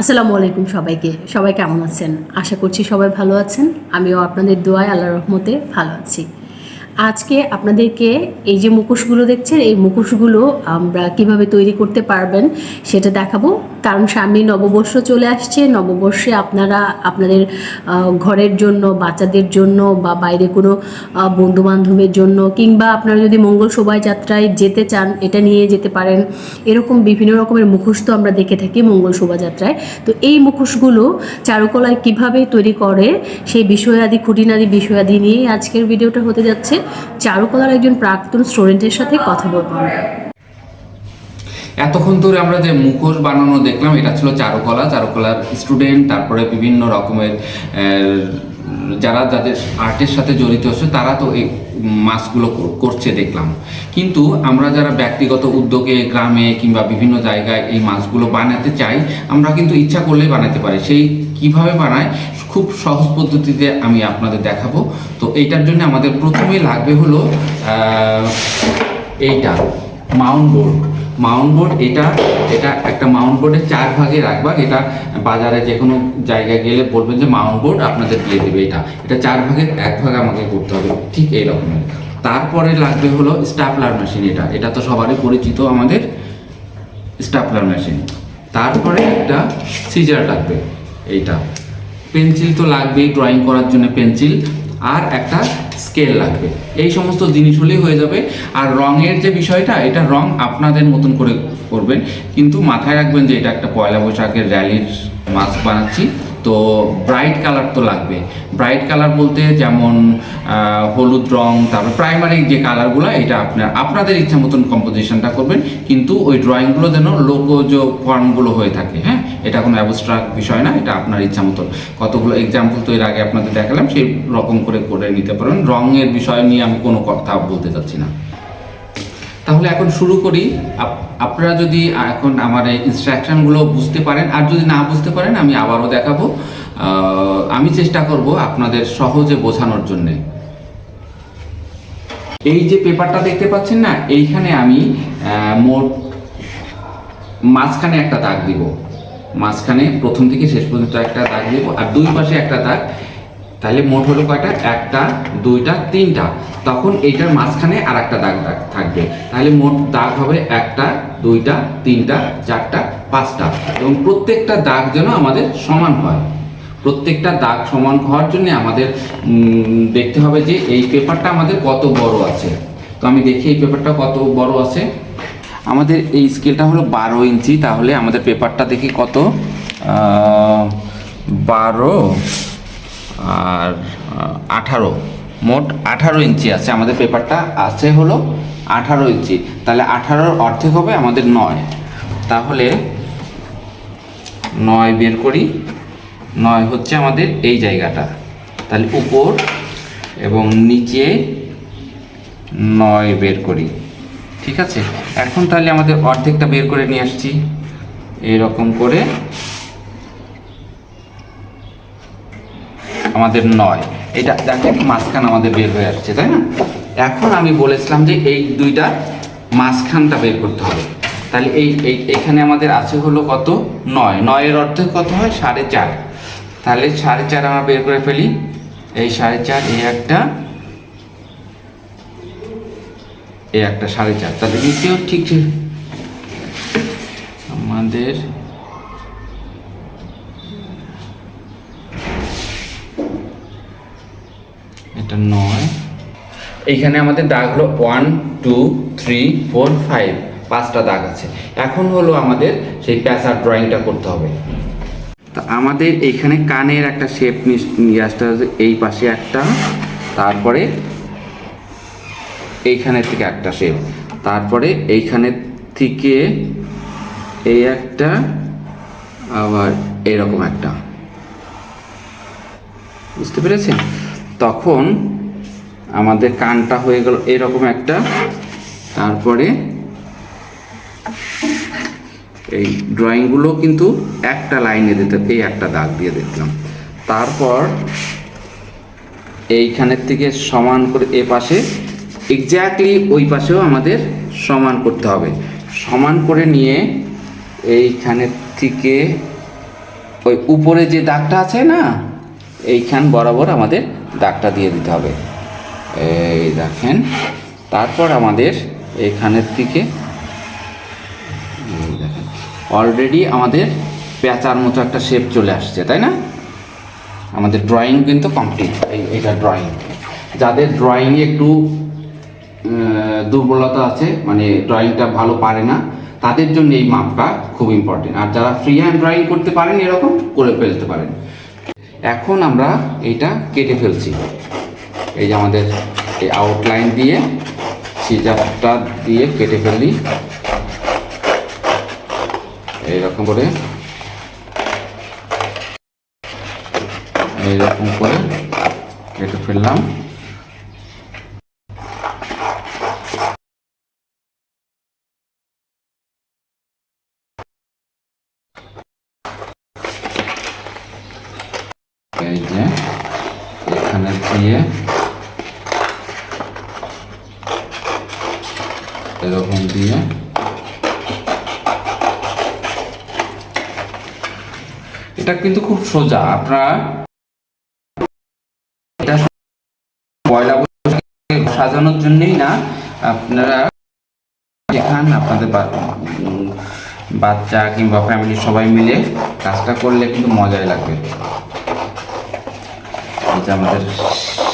আসসালামু আলাইকুম সবাইকে। সবাই কেমন আছেন? আশা করছি সবাই ভালো আছেন। আমিও আপনাদের দোয়ায় আল্লাহ রহমতে ভালো আছি। আজকে আপনাদেরকে এই যে মুখোশগুলো দেখছেন, এই মুখোশগুলো আমরা কীভাবে তৈরি করতে পারবেন সেটা দেখাবো। কারণ সামনে নববর্ষ চলে আসছে, নববর্ষে আপনারা, আপনাদের ঘরের জন্য, বাচ্চাদের জন্য বা বাইরে কোনো বন্ধু বান্ধবের জন্য কিংবা আপনারা যদি মঙ্গল শোভাযাত্রায় যেতে চান, এটা নিয়ে যেতে পারেন। এরকম বিভিন্ন রকমের মুখোশ তো আমরা দেখে থাকি মঙ্গল শোভাযাত্রায়। তো এই মুখোশগুলো চারুকলায় কীভাবে তৈরি করে, সেই বিষয়াদি, খুঁটিনাদি বিষয়াদি নিয়ে আজকের ভিডিওটা হতে যাচ্ছে। চারুকলার একজন প্রাক্তন স্টুডেন্টের সাথে কথা বলব আমরা। এতক্ষণ ধরে আমরা যে মুখোশ বানানো দেখলাম, এটা ছিল চারুকলা। চারুকলার স্টুডেন্ট তারপরে বিভিন্ন রকমের যারা যাদের আর্টের সাথে জড়িত আছে, তারা তো এই মাছগুলো করছে দেখলাম। কিন্তু আমরা যারা ব্যক্তিগত উদ্যোগে, গ্রামে কিংবা বিভিন্ন জায়গায় এই মাছগুলো বানাতে চাই, আমরা কিন্তু ইচ্ছা করলেই বানাতে পারি। সেই কীভাবে বানায়? খুব সহজ পদ্ধতিতে আমি আপনাদের দেখাবো। তো এইটার জন্য আমাদের প্রথমেই লাগবে হলো এইটা, মাউন্ট বোর্ড। মাউন্ট বোর্ড এটা এটা একটা মাউন্ট বোর্ডের চার ভাগে রাখবা। এটা বাজারে যে কোনো জায়গায় গেলে বলবেন যে মাউন্ট বোর্ড আপনাদের দিয়ে দেবে এটা। এটা চার ভাগের এক ভাগ আমাকে করতে হবে, ঠিক এই রকমের তারপরে লাগবে হলো স্টাপলার মেশিন এটা। এটা তো সবারই পরিচিত আমাদের স্টাপলার মেশিন। তারপরে একটা সিজার লাগবে, এইটা। পেন্সিল তো লাগবেই ড্রয়িং করার জন্য পেন্সিল, আর একটা স্কেল লাগবে। এই সমস্ত জিনিস হলেই হয়ে যাবে। আর রঙের যে বিষয়টা, এটা রং আপনাদের মতন করে করবেন। কিন্তু মাথায় রাখবেন যে এটা একটা পয়লা বৈশাখের র্যালির মাস্ক বানাচ্ছি। তো ব্রাইট কালার তো লাগবে। ব্রাইট কালার বলতে যেমন হলুদ রং, তারপর প্রাইমারি যে কালারগুলো এটা আপনার, আপনাদের ইচ্ছা মতন কম্পোজিশনটা করবেন। কিন্তু ওই ড্রয়িংগুলো যেন লোকজ ফর্মগুলো হয়ে থাকে হ্যাঁ? এটা কোনো অ্যাবস্ট্রাক্ট বিষয় না, এটা আপনার ইচ্ছা মতন কতগুলো এক্সাম্পল তো এর আগে আপনাদের দেখালাম, সেই রকম করে করে নিতে পারেন। রঙের বিষয় নিয়ে আমি কোনো কথা বলতে চাচ্ছি না। তাহলে এখন শুরু করি। আপ- আপনারা যদি এখন আমার এই ইনস্ট্রাকশনগুলো বুঝতে পারেন, আর যদি না বুঝতে পারেন, আমি আবারও দেখাবো। আমি চেষ্টা করব আপনাদের সহজে বোঝানোর জন্যে। এই যে পেপারটা দেখতে পাচ্ছেন না, এইখানে আমি মোট মাঝখানে একটা দাগ দিব। মাঝখানে প্রথম থেকে শেষ পর্যন্ত একটা দাগ দিব। আর দুই পাশে একটা দাগ, তাহলে মোট হলো কয়টা? একটা, দুইটা, তিনটা। তখন এইটার মাঝখানে আর একটা দাগ দাগ থাকবে। তাহলে মোট দাগ হবে একটা, দুইটা, তিনটা, চারটা, পাঁচটা। এবং প্রত্যেকটা দাগ যেন আমাদের সমান হয়। প্রত্যেকটা দাগ সমান হওয়ার জন্য আমাদের দেখতে হবে যে এই পেপারটা আমাদের কত বড় আছে। তো আমি দেখি এই পেপারটা কত বড় আছে। আমাদের এই স্কেলটা হলো বারো ইঞ্চি, তাহলে আমাদের পেপারটা দেখি কত? বারো আর আঠারো। মোট আঠারো ইঞ্চি আছে, আমাদের পেপারটা আছে হলো আঠারো ইঞ্চি। তাহলে আঠারোর অর্ধেক হবে আমাদের নয়। তাহলে নয় বের করি, নয় হচ্ছে আমাদের এই জায়গাটা। তাহলে উপর এবং নিচে নয় বের করি। ঠিক আছে? এখন তাহলে আমাদের অর্ধেকটা বের করে নিয়ে আসছি। এরকম করে আমাদের নয়। এটা দেখেন মাঝখান আমাদের বের হয়ে আসছে, তাই না? এখন আমি বলেছিলাম যে এই দুইটা মাঝখানটা বের করতে হবে। তাহলে এই এই, এখানে আমাদের আছে হলো কত? নয়। নয়ের অর্ধেক কত হয়? সাড়ে চার। তাহলে সাড়ে চার আমরা বের করে ফেলি। এই সাড়ে চার, এই একটা এই একটা সাড়ে চার। তাহলে নিচেও ঠিক ঠিক আমাদের এটা নয়। এইখানে আমাদের দাগ হলো one two three four five পাঁচটা দাগ আছে। এখন হলো আমাদের সেই প্যাসার ড্রয়িংটা করতে হবে। তা আমাদের এইখানে কানের একটা শেপ নিয়ে আসতে হবে, এই পাশে একটা, তারপরে এইখানের থেকে একটা শেপ তারপরে এইখানের থেকে এই একটা, আবার এরকম একটা। বুঝতে পেরেছেন? তখন আমাদের কানটা হয়ে গেল এরকম একটা, তারপরে এই ড্রয়িংগুলো কিন্তু একটা লাইনে দিতে, এই একটা দাগ দিয়ে দেখলাম। তারপর এইখানের থেকে সমান করে এ পাশে এক্স্যাক্টলি ওই পাশেও আমাদের সমান করতে হবে। সমান করে নিয়ে এইখানের থেকে ওই উপরে যে দাগটা আছে না, এইখান বরাবর আমাদের দাগটা দিয়ে দিতে হবে। এই দেখেন, তারপর আমাদের এইখানের থেকে অলরেডি আমাদের পেঁচার মতো একটা শেপ চলে আসছে, তাই না? আমাদের ড্রয়িং কিন্তু কমপ্লিট এই, এটা ড্রয়িং যাদের ড্রয়িংয়ে একটু দুর্বলতা আছে মানে ড্রয়িংটা ভালো পারে না। তাদের জন্য এই মাপটা খুব ইম্পর্টেন্ট আর যারা ফ্রি হ্যান্ড ড্রয়িং করতে পারেন, এরকম করে ফেলতে পারেন। এখন আমরা এইটা কেটে ফেলছি। এই যে আমাদের এই আউটলাইন দিয়ে সিজারটা দিয়ে কেটে ফেললি এইরকম করে। এইরকম করে কেটে ফেললাম এই যে এখানে দিয়ে এরকম দিয়ে এটা কিন্তু খুব সোজা। আপনারা এটা পয়লা সাজানোর জন্যই না, আপনারা দেখান আপনাদের বাচ্চা কিংবা ফ্যামিলি সবাই মিলে কাজটা করলে কিন্তু মজাই লাগবে। এটা আমাদের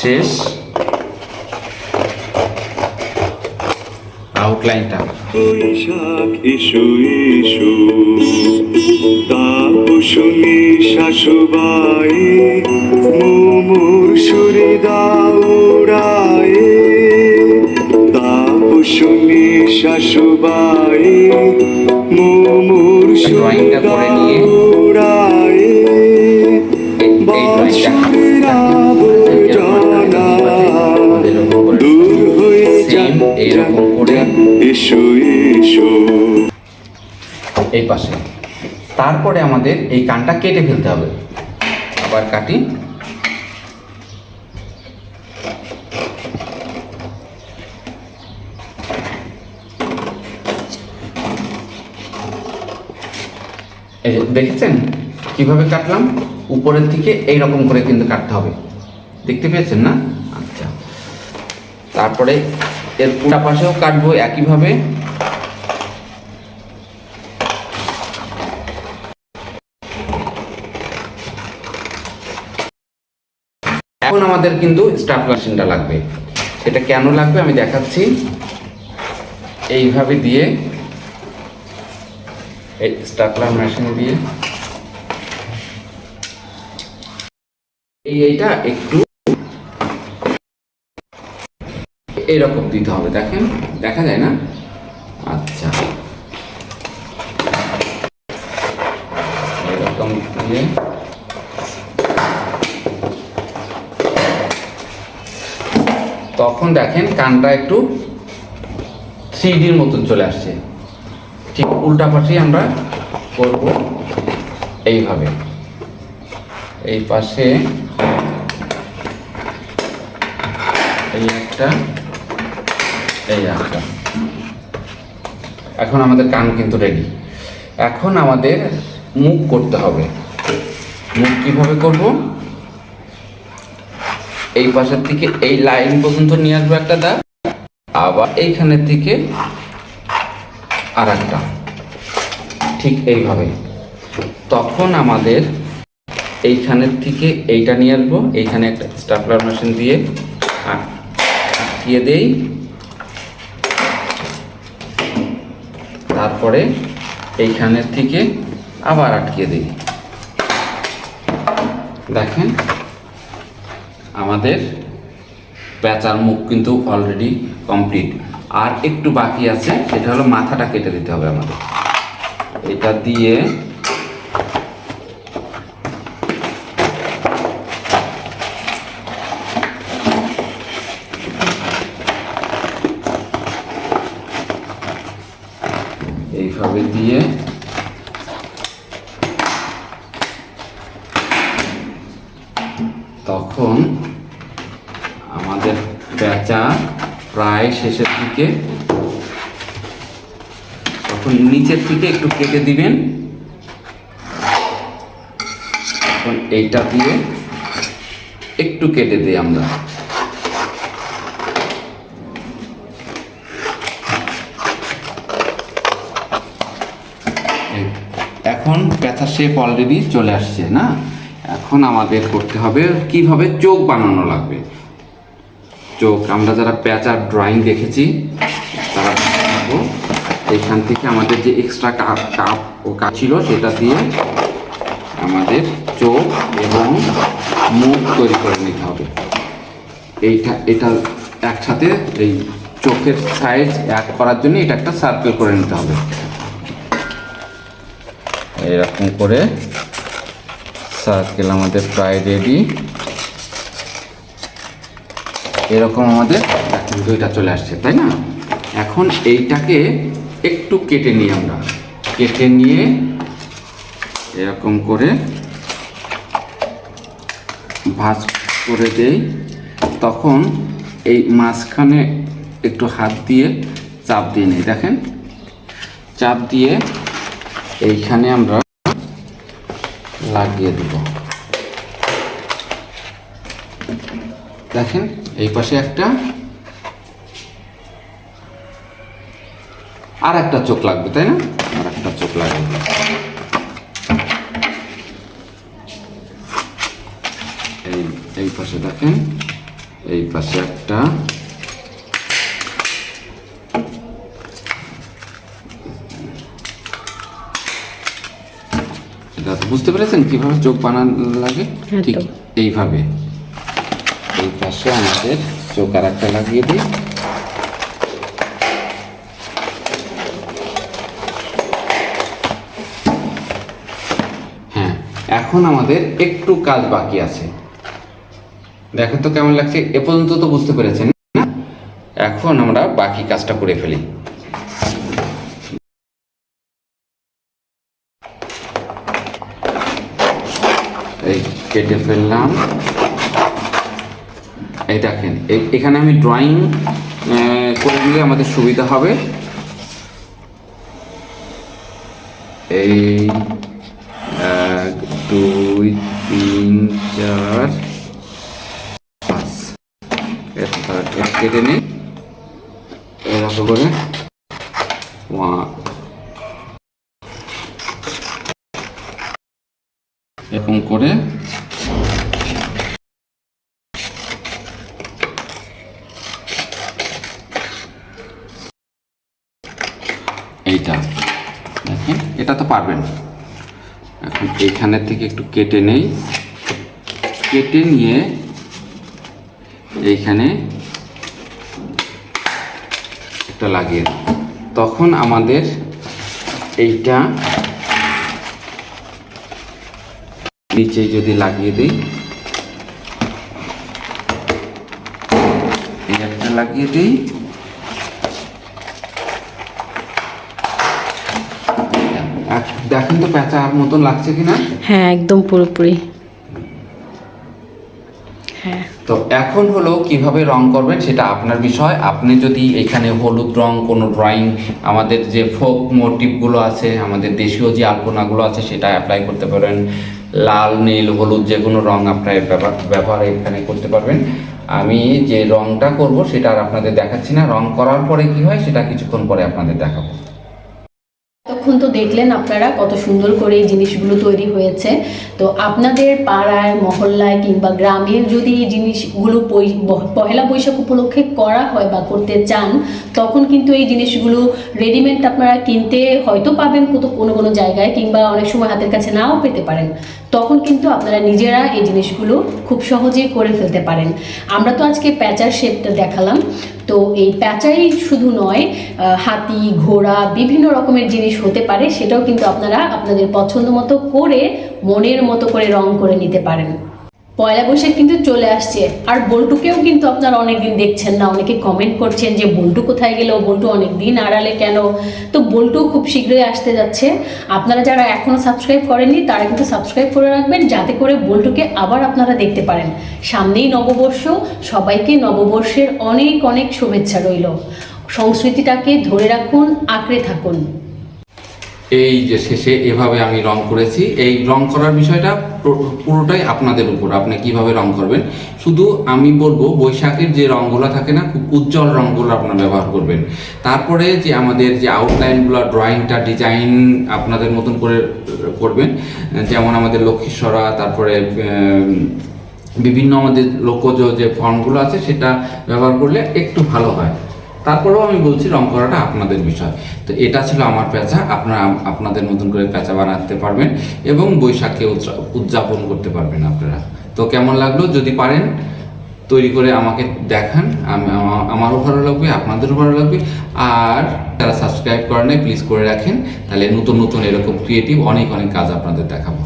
শেষ। আউটলাইনটা তাপসনী শাশুবাই মোমোর সুরে দাউরায় তাপসনী শাশুবাই মোমোর সুরে ড্রয়িংটা করে নিয়ে। দাউরায় এসো এসো। এই পাশে। তারপরে আমাদের এই কানটা কেটে ফেলতে হবে। আবার কাটি। এই যে, দেখেছেন কীভাবে কাটলাম? উপরের থেকে এই রকম করে কিন্তু কাটতে হবে। দেখতে পেয়েছেন না? আচ্ছা। তারপরে এর পুরা পাশেও কাটবো একইভাবে। এখন আমাদের কিন্তু স্টাফ মেশিনটা লাগবে। সেটা কেন লাগবে আমি দেখাচ্ছি। এইভাবে দিয়ে, এই স্টাপলার মেশিন দিয়ে। এই এইটা একটু এরকম দিতে হবে, দেখেন। দেখা যায় না? আচ্ছা। এরকম তখন দেখেন কানটা একটু থ্রি ডির মতন চলে আসছে। ঠিক উল্টা পাশে আমরা করব এইভাবে। এই পাশে এই একটা এই একটা এখন আমাদের কান কিন্তু রেডি এখন আমাদের মুখ করতে হবে। মুখ কীভাবে করব? এই পাশের থেকে এই লাইন পর্যন্ত নিয়ে আসব একটা দাগ আবার এইখানের থেকে আর একটা ঠিক এইভাবে। তখন আমাদের এইখানের থেকে এইটা নিয়ে আসব। এইখানে একটা স্টাপলার মেশিন দিয়ে আট- আটকিয়ে দেই। তারপরে এইখানের থেকে আবার আটকে দিই। দেখেন, আমাদের পেঁচার মুখ কিন্তু অলরেডি কমপ্লিট আর একটু বাকি আছে, সেটা হলো মাথাটা কেটে দিতে হবে আমাদের। এটা দিয়ে এইভাবে দিয়ে তখন পেঁচা প্রায় শেষের দিকে। তখন নিচের থেকে একটু কেটে দিবেন। এখন এইটা দিয়ে একটু কেটে দিই আমরা। এখন পেঁচা শেপ অলরেডি চলে আসছে, না? এখন আমাদের করতে হবে কীভাবে চোখ বানানো লাগবে। চোখ, আমরা যারা পেঁচার ড্রয়িং দেখেছি, তারা এইখান থেকে আমাদের যে এক্সট্রা কাপ কাপ ও কাপ ছিল, সেটা দিয়ে আমাদের চোখ এবং মুখ তৈরি করে নিতে হবে। এইটা, এটা একসাথে এই চোখের সাইজ এক করার জন্য এটা একটা সার্কেল করে নিতে হবে। এরকম করে সার্কেল আমাদের প্রায় রেডি এরকম আমাদের দুইটা চলে আসছে, তাই না? এখন এইটাকে একটু কেটে নিই আমরা। কেটে নিয়ে এরকম করে ভাঁজ করে দেই। তখন এই মাঝখানে একটু হাত দিয়ে চাপ দিয়ে নিই, দেখেন? চাপ দিয়ে এইখানে আমরা লাগিয়ে দেব। দেখেন এই পাশে একটা। আর একটা চোখ লাগবে তাই না? আর একটা চোখ লাগবে। এই এই পাশে দেখেন এই পাশে একটা। বুঝতে পেরেছেন কীভাবে চোখ বানানো লাগে? ঠিক এইভাবে। এই পাশে আমাদের চোখ আর একটা লাগিয়ে দিই। হ্যাঁ এখন আমাদের একটু কাজ বাকি আছে। দেখেন তো কেমন লাগছে, এ পর্যন্ত তো বুঝতে পেরেছেন না? এখন আমরা বাকি কাজটা করে ফেলি। এই কেটে ফেললাম। এই দেখেন এখানে আমি ড্রয়িং করে দিলে আমাদের সুবিধা হবে। এই, এক, দুই, তিন, চার, পাঁচ। কেটে নিই। এরকম করে। এরকম করে এইটা। দেখেন, এটা তো পারবেন। এখন এইখানের থেকে একটু কেটে নেই। কেটে নিয়ে এইখানে একটা লাগিয়ে। তখন আমাদের এইটা নিচে যদি লাগিয়ে দিই, এই একটা লাগিয়ে দিই এক- দেখেন তো প্যাঁচার মতন লাগছে কিনা? হ্যাঁ একদম পুরোপুরি। হ্যাঁ। তো এখন হলো কীভাবে রং করবেন সেটা আপনার বিষয়। আপনি যদি এখানে হলুদ রং কোনো ড্রয়িং আমাদের যে ফোক মোটিভগুলো আছে আমাদের দেশীয় যে আলপনাগুলো আছে সেটা অ্যাপ্লাই করতে পারেন। লাল নীল হলুদ যে কোনো রং আপনার ব্যবহার ব্যবহার এখানে করতে পারবেন। আমি যে রংটা করব সেটা আর আপনাদের দেখাচ্ছি না। রং করার পরে কি হয় সেটা কিছুক্ষণ পরে আপনাদের দেখাবো। তখন তো দেখলেন আপনারা কত সুন্দর করে এই জিনিসগুলো তৈরি হয়েছে। তো আপনাদের পাড়ায়, মহল্লায় কিংবা গ্রামের যদি এই জিনিসগুলো পহেলা বৈশাখ উপলক্ষে করা হয় বা করতে চান, তখন কিন্তু এই জিনিসগুলো রেডিমেড আপনারা কিনতে হয়তো পাবেন কোনো কোনো জায়গায় কিংবা অনেক সময় হাতের কাছে নাও পেতে পারেন। তখন কিন্তু আপনারা নিজেরা এই জিনিসগুলো খুব সহজেই করে ফেলতে পারেন। আমরা তো আজকে প্যাচার শেপটা দেখালাম। তো এই প্যাঁচাই শুধু নয় হাতি, ঘোড়া, বিভিন্ন রকমের জিনিস হতে পারে, সেটাও কিন্তু আপনারা আপনাদের পছন্দ মতো করে, মনের মতো করে রং করে নিতে পারেন। পয়লা বৈশাখ কিন্তু চলে আসছে। আর বল্টুকেও কিন্তু আপনারা অনেকদিন দেখছেন না, অনেকে কমেন্ট করছেন যে বল্টু কোথায় গেল বল্টু অনেক দিন আড়ালে কেন? তো বল্টু খুব শীঘ্রই আসতে যাচ্ছে। আপনারা যারা এখনও সাবস্ক্রাইব করেননি, তারা কিন্তু সাবস্ক্রাইব করে রাখবেন, যাতে করে বল্টুকে আবার আপনারা দেখতে পারেন। সামনেই নববর্ষ, সবাইকে নববর্ষের অনেক অনেক শুভেচ্ছা রইল। সংস্কৃতিটাকে ধরে রাখুন, আঁকড়ে থাকুন। এই যে শেষে এভাবে আমি রং করেছি, এই রং করার বিষয়টা পুরোটাই আপনাদের উপর, আপনি কীভাবে রং করবেন। শুধু আমি বলব, বৈশাখের যে রঙগুলো থাকে না, খুব উজ্জ্বল রঙগুলো আপনারা ব্যবহার করবেন। তারপরে যে আমাদের যে আউটলাইনগুলো ড্রয়িংটা ডিজাইন আপনাদের মতন করে, করবেন, যেমন আমাদের লক্ষ্মীশ্বরা, তারপরে বিভিন্ন আমাদের লোকজ যে ফর্মগুলো আছে, সেটা ব্যবহার করলে একটু ভালো হয়। তারপরেও আমি বলছি রং করাটা আপনাদের বিষয়। তো এটা ছিল আমার পেঁচা আপনারা আপনাদের নতুন করে পেঁচা বানাতে পারবেন এবং উদযা- উদযাপন করতে পারবেন আপনারা। তো কেমন লাগল? যদি পারেন, তৈরি করে আমাকে দেখান। আমি, আমারও ভালো লাগবে, আপনাদেরও ভালো লাগবে। আর যারা সাবস্ক্রাইব করেন প্লিজ করে রাখেন। তাহলে নতুন নতুন এরকম ক্রিয়েটিভ অনেক অনেক কাজ আপনাদের দেখাবো।